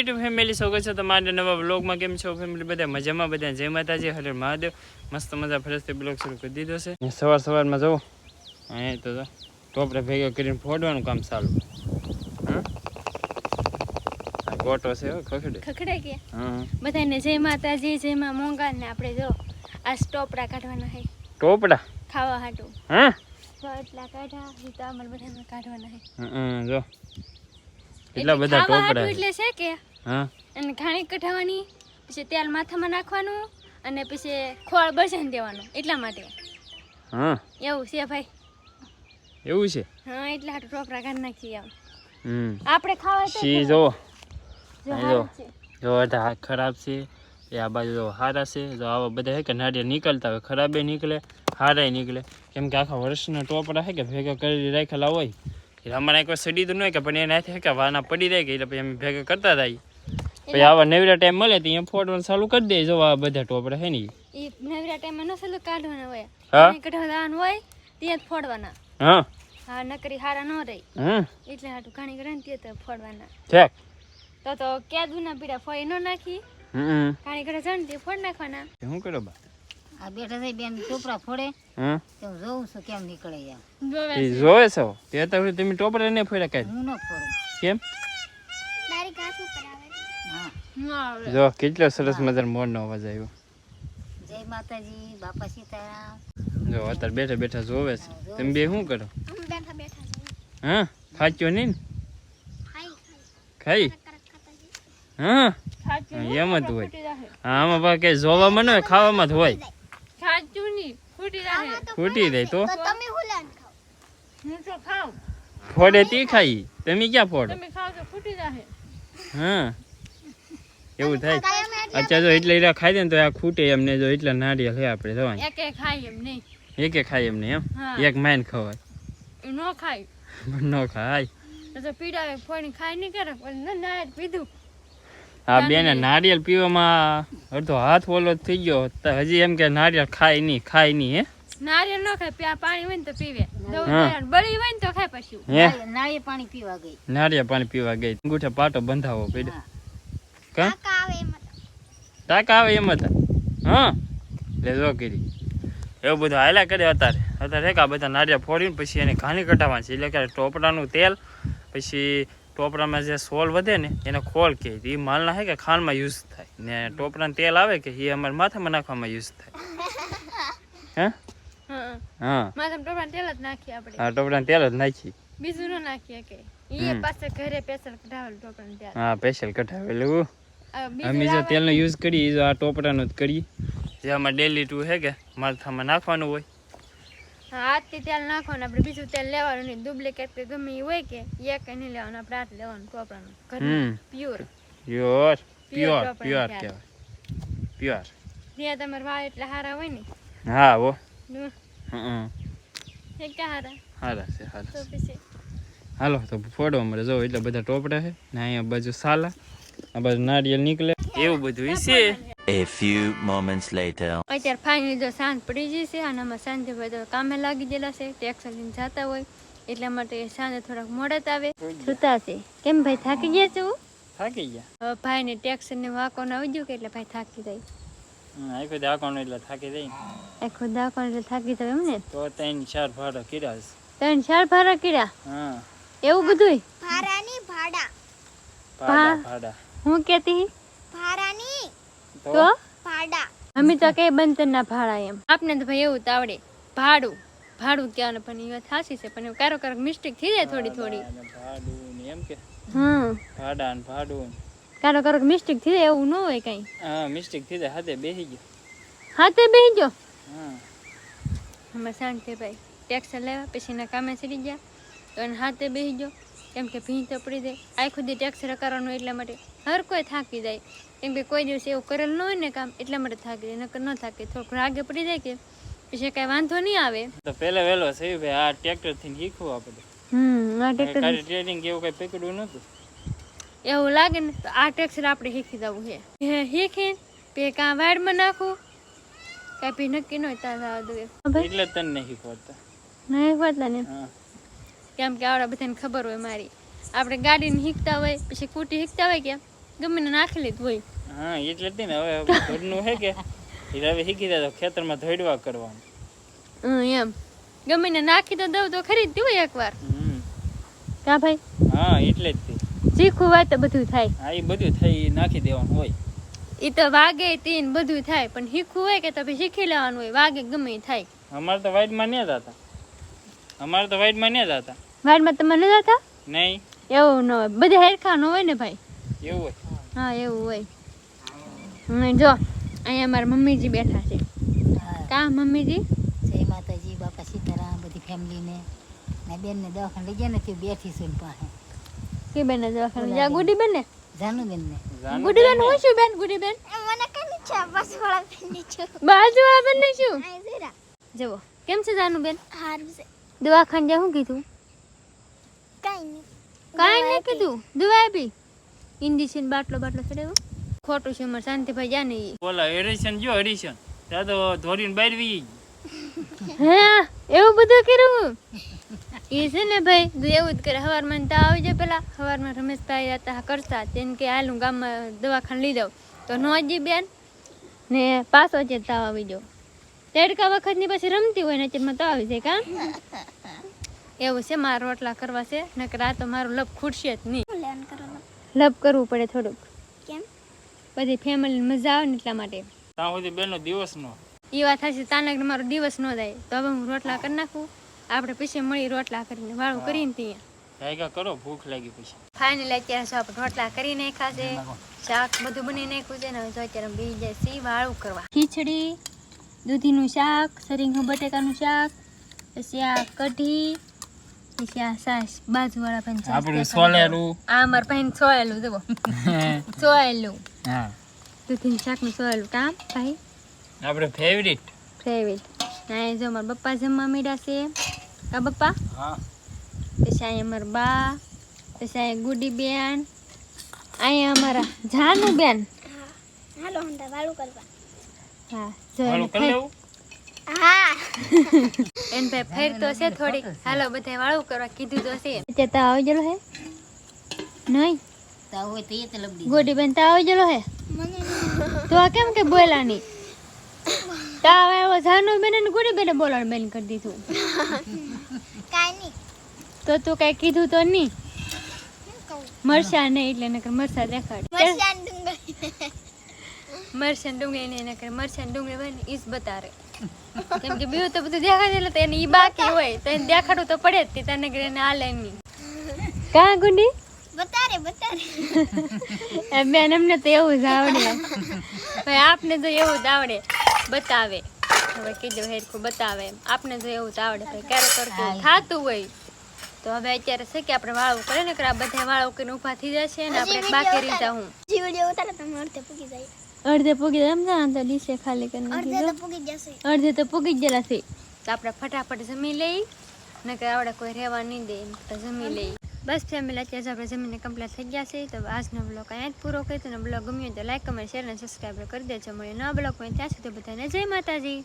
YouTube family સ્વાગત છે તમારા નવા બ્લોગમાં કેમ છો ફેમિલી બધા મજામાં બધા જય માતાજી હરે મહાદેવ. મસ્ત મજા ફરજથી બ્લોગ શરૂ કરી દીધો છે. ને સવાર સવારમાં જવું અહીં તો ટોપરે ભેગો કરીને ફોડવાનું કામ ચાલુ. ગોટો છે ખખડે. ખખડે કે? હા બધાને જય માતાજી જય માં મોંઘા ને આપણે જો આ ટોપડા કાઢવાના હે ટોપડા? ખાવા હાટું. હા? એટલા કાઢા સીતા અમર બધાને કાઢવાના હે હં, જો. એટલા બધા ટોપડા એટલે છે કે? હા? અને ઘાણી કઢાવવાની પછી તેલ માથામાં નાખવાનું અને પછી ખોળ બજાને દેવાનું એટલા માટે. હા? એવું છે ભાઈ. એવું છે? હા એટલા હાટું ટોપરા કાઢી નાખીએ આમ. હમ. આપણે ખાવા તો જો? જો જો. છે. અડધા ખરાબ છે. એ આ બાજુ જો હારા છે. જો આવા બધા હે કે નારિયેળ નીકળતા હોય ખરાબે નીકળે હારાય નીકળે. કેમ કે આખા વર્ષના ટોપરા હે કે ભેગા કરી રાખેલા હોય. એટલે અમારે કોઈ સડી તો ન હોય કે પણ એના હે કે વાના પડી જાય કે એટલે પછી અમે ભેગા કરતા થાય પછી આવા નવીરા ટાઈમ મળે તો અહીંયા ફોટો ચાલુ કરી દે જો આ બધા ટોપડા હે ને ઈ. ઈ નવરા ટાઈમમાં ન સલું કાઢવાના હોય. હા? ઘાણી હોય ત્યાં જ ફોડવાના. હા? હા નકરી હારા ન રહી. હા? એટલે હાટું ઘણી કરે ને ત્યાં તો ફોડવાના. ઠેક. તો તો કેદુના પીડા ફોઈ ન નાખી. હમ. ઘણી કરે જણ ને તે ફોડ નાખવાના. શું કરો બા? આ બેઠા થઈ બેન ટોપરા ફોડે. હા? તો જોઉં છું કેમ નીકળે એમ. જોવે એ છો. તે તો તમે ટોપરા ને ફોડ્યા કે હું ન ફોડું. કેમ તારી ઘાસ ઉપર આવે હા ન આવે જો કેટલો સરસ મજાનો મોરનો અવાજ આવ્યો. જય માતાજી બાપા સીતારામ. જો અત્યારે બેઠા બેઠા જોવે છે. તમે બે શું કરો? બેઠા બેઠા હા? ખાચ્યો નહીં ને? ખાઈ હા? એમ જ હોય. હા આમાં પા કે જોવામાં ન હોય ખાવામાં જ હોય. ફૂટી જાય. તો ફોડે તી ખાઈ. તમે ક્યાં ફોડો? તમે ખાઓ તો ફૂટી જાય હા. એવું થાય. અચ્છા જો એટલે એરા ખાઈ દે ને તો આ ખૂટે એમને જો એટલા નારિયેળ હે આપણે જવાય એક એક ખાઈ એમ નહીં. એકે ખાય એમને એમ. એક માઇન ખવાય. નો ખાય. ન ખાય. તો તો ફોડી ખાઈ નહીં કરે પણ ન પીધું. આ બેને નારિયેળ પીવામાં અડધો હાથ ઓલો થઈ ગયો. હજી એમ કે નારિયેળ ખાય નહીં ખાય નહીં હે? નારિયેળ ન ખાય પાણી હોય ને તો પીવે. બળી હોય ને તો ખાય પછી. પાણી પીવા ગઈ. નારિયેળ પાણી પીવા ગઈ. અંગૂઠે પાટો બંધાવો પડ્યો. કા? ટાકા આવે એમ હતા. હા. લે જો કરી એવું બધું હાલ્યા કરે અત્યારે. અત્યારે કા બધા નારિયેળ ફોડીને પછી એને ઘાણી કટાવવાની છે. એટલે કે ટોપરાનું તેલ પછી ટોપરામાં જે સોલ વધે ને એને ખોલ કે એ માલના હે કે ખાંડમાં યુઝ થાય. ને ટોપરાનું તેલ આવે કે એ અમારે માથામાં નાખવામાં યુઝ થાય. હે? હા. તેલ જ નાખીએ આપણે. હા ટોપરાનું તેલ જ નાખી બીજું ન નાખીએ કે. એ પાસે ઘરે પેસલ કઢાવેલું ટોપરાનું તેલ. હા સ્પેશિયલ કઢાવેલું. અમે જે તેલનો યુઝ કરીએ જો આ ટોપરાનું જ કરીએ. જે આમાં ડેલી ટુ હે કે માથામાં નાખવાનું હોય. હા તેલ નાખવાનું. આપણે બીજું તેલ લેવાનું નહીં. ડુપ્લિકેટ કે ગમે હોય કે એક નહીં લેવાનું. આપણે આ લેવાનું ટોપરાનું. ઘરનું. પ્યોર પ્યોર પ્યોર પ્યોર કહેવાય. પ્યોર ત્યાં તમારે વાળ એટલે સારા હોય ને. હા. હારા છે હારા છે હાલો તો ફોડવા મળે જો એટલે બધા ટોપડા છે ને અહીંયા બાજુ સાલા. આ બાજુ નારિયેળ નીકળે. એવું બધું છે. A few moments later. અત્યારે ફાઇનલી જો સાંજ પડી જશે અને આમાં સાંજે બધા કામે લાગી ગયેલા છે. ટેક્સ લઈને જતા હોય. એટલા માટે સાંજે થોડાક મોડત આવે. સુતા છે. કેમ ભાઈ થાકી ગયા છો? થાકી ગયા. હવે ભાઈને ટેક્સ ને વાકો ના આવી ગયું કે એટલે ભાઈ થાકી જાય આખો દી એટલે થાકી જાય. આખો દાખો એટલે થાકી જાય એમ ને? તો ત્રણ ચાર ભાડા કર્યા ત્રણ ચાર ભાડા કર્યા હા. એવું બધું ભારાની ભાડા. ભાડા ભાડા. હું કેતી? ભારાની તો? ભાડા. અમે તો કઈ બંતર ભાડા એમ. આપને તો ભાઈ એવું તાવડે ભાડું. ભાડું ક્યાં પણ એ વાત સાચી છે પણ કારો કારક મિસ્ટેક થઈ જાય થોડી થોડી. ભાડું એમ કે. હમ. ભાડા ને ભાડું ને. કારો મિસ્ટેક થઈ જાય એવું ન હોય કઈ. હા મિસ્ટેક થઈ જાય હાથે બેસી ગયો. હાથે બેસી ગયો? અમે શાંતિ ભાઈ ટેક્સ લેવા પછી એના કામે ચડી ગયા. તો એને હાથે બેસી ગયો. કેમ કે ભીં તો પડી જાય. આખો દી ટેક્સ કરવાનું એટલા માટે હર કોઈ થાકી જાય. કેમ કે કોઈ દિવસ એવું કરેલ ન હોય ને કામ એટલા માટે થાકી જાય. નકર ન થાકે. થોડુંક રાગે પડી જાય કે પછી કાંઈ વાંધો નહીં આવે. તો પહેલા વહેલો છે ભાઈ આ ટ્રેક્ટરથી શીખવું આપણે. હમ આ ટ્રેક્ટર ટ્રેનિંગ એવું કઈ પકડ્યું નતું એવું લાગે ને તો આ ટેક્સર આપણે શીખી જવું છે. શીખી? પે કાં વાડમાં નાખું? કાંઈ પી નક્કી ન હોય ત્યાં જવા દઉં એટલે તને નહીં શીખવાડતા. નહીં વાતલા ને? કેમ કે આવડા બધાને ખબર હોય મારી. આપણે ગાડીને શીખતા હોય પછી કુટી શીખતા હોય કે ગમે ને નાખી લીધું હોય. હા એટલે જ તે ને હવે ઘરનું હે કે? હવે શીખી જાય તો ખેતરમાં ધોઈડવા કરવાનું. હમ, એમ. ગમે ને નાખી તો દઉં તો ખરીદતી હોય એકવાર. હમ. કા ભાઈ? હા એટલે જ શીખવું હોય તો બધું થાય. હા એ બધું થઈ નાખી દેવાનું હોય. એ તો વાગે તીન બધું થાય પણ શીખવું હોય કે તો પછી શીખી લેવાનું હોય વાગે ગમે થાય. અમારે તો વાઈટમાં ને જ હતા અમારે તો વાઈટમાં નહીં જતા. હતા વાડમાં તમારે ન જતા? નહીં. એવું ન હોય. બધા હેરખા ન હોય ને ભાઈ? એવું હોય. હા એવું હોય. જો અહીંયા મારા મમ્મીજી બેઠા છે. કા મમ્મીજી? જય માતાજી બાપા સીતારામ બધી ફેમિલીને ને. બેનને દવાખાને લઈ ગયા ને તે બેઠી છું પાસે. કે બેન દવાખાને જા ગુડી બેન ને જાનુ બેન ને ગુડી બેન હું છું બેન ગુડી બેન? મને કઈ છે બસ વાળા પેલી છું. બસ વાળા બેન ને છું જવો કેમ છે જાનુ બેન? હારું છે. દવાખાને જા હું કીધું? કાઈ નહીં કાઈ નહીં કીધું. દવા આપી. ઇન્જેક્શન બાટલો બાટલો ચડાવ્યો ખોટું છે અમારે શાંતિભાઈ જા નહીં બોલા એડિશન જો એડિશન. ત્યાં તો ધોરીને બહાર વી હે એવું બધું કર્યું? એ છે ને ભાઈ તું એવું જ કરે સવારમાં તા આવી જાય પેલા. સવારમાં રમેશભાઈ હતા કરતા તેને કે હાલ હું ગામમાં દવાખાને લઈ જાઉં. તો નો હજી બેન ને પાછો છે તાવ આવી જાવ તેડકા વખતની પછી રમતી હોય ને અત્યારમાં તાવ આવી જાય કા? એવું છે મારા રોટલા કરવા છે નકર આ તો મારું લપ ખૂટશે જ નહીં. લપ કરવું પડે થોડુંક. કેમ? બધી ફેમિલી મજા આવે ને એટલા માટે. ત્યાં સુધી બેનો દિવસ નો. એ વાત થશે તાનક મારો દિવસ નો જાય. તો હવે હું રોટલા કરી નાખું. આપણે પછી મળી રોટલા કરીને વાળું કરીને ત્યાં ભેગા કરો ભૂખ લાગી પછી. ફાઇનલ અત્યારે આપણે રોટલા કરી નાખ્યા છે શાક બધું બની નાખ્યું છે ને જો અત્યારે બી જાય સી વાળું કરવા. ખીચડી દૂધીનું શાક સરીંગનું બટેકાનું શાક પછી આ કઢી પછી આ સાસ બાજુવાળા પણ આપણું. આ મારા ભાઈ સોયેલું જુઓ. સોયેલું. હા. દૂધીનું શાકનું સોયેલું કામ ભાઈ? આપણે ફેવરિટ ફેવરેટ ના જો મારા પપ્પા જમવા મીડા છે. કા પપ્પા હા પછી અહીંયા અમારા બા પછી અહીંયા ગુડી બેન અહીંયા અમારા જાનુ બેન હાલો હંધા વાળું કરવા હા જો એને વાળું કરી ફેર- લેવું હા એને ભાઈ ફેર તો છે થોડીક હાલો બધા વાળું કરવા કીધું તો છે અત્યારે તાવ આવી ગયેલો હે નહીં તો હોય તો એ તો લબડી ગુડી બેન તાવ આવી ગયેલો હે મને તો આ કેમ કે બોલા નહીં તાવ આવ્યો જાનુ બેન અને ગુડી બેને બોલાવાનું બેન કરી દીધું તો તું કઈ કીધું તો નહીં? મરસા નહીં એટલે નકર મરસા દેખાડ. મરસા ડુંગળી મરચાં ડુંગળી ને એના કરે ડુંગળી હોય ને ઈસ બતારે. કેમ કે બીજું તો બધું દેખાય એટલે તેને ઈ બાકી હોય. તો એને દેખાડવું તો પડે જ તે તને કે એને હાલે નહીં. કા ગુંડી? બતારે બતારે. બેન અમને તો એવું જ આવડે. ભાઈ આપને તો એવું જ આવડે. બતાવે. હવે કીધું હેરખું બતાવે. આપણે તો એવું તો આવડે ક્યારેક કરતું થતું હોય. તો હવે અત્યારે છે કે આપણે વાળું કરે ને કે આ બધા વાળો કરીને ઊભા થઈ જશે ને આપણે બાકી રીતા હું જી ઉતારે તમે અડધે પૂગી જાય. અડધે પૂગી જાય? ને તો ડીશે ખાલી કરીને અડધે તો પૂગી જશે. અડધે તો પૂગી જ ગયેલા છે તો આપણે ફટાફટ જમી લઈ. નકર આપણે કોઈ રહેવા નહીં દે તો જમી લઈ. બસ ફેમિલી અત્યારે આપણે જમીને કમ્પ્લીટ થઈ ગયા છે તો આજનો બ્લોગ અહીંયા જ પૂરો કરી તો બ્લોગ ગમ્યો તો લાઈક કમેન્ટ શેર અને સબસ્ક્રાઈબ કરી દેજો. મળીએ નવા બ્લોગ ત્યાં સુધી બધાને જય માતાજી.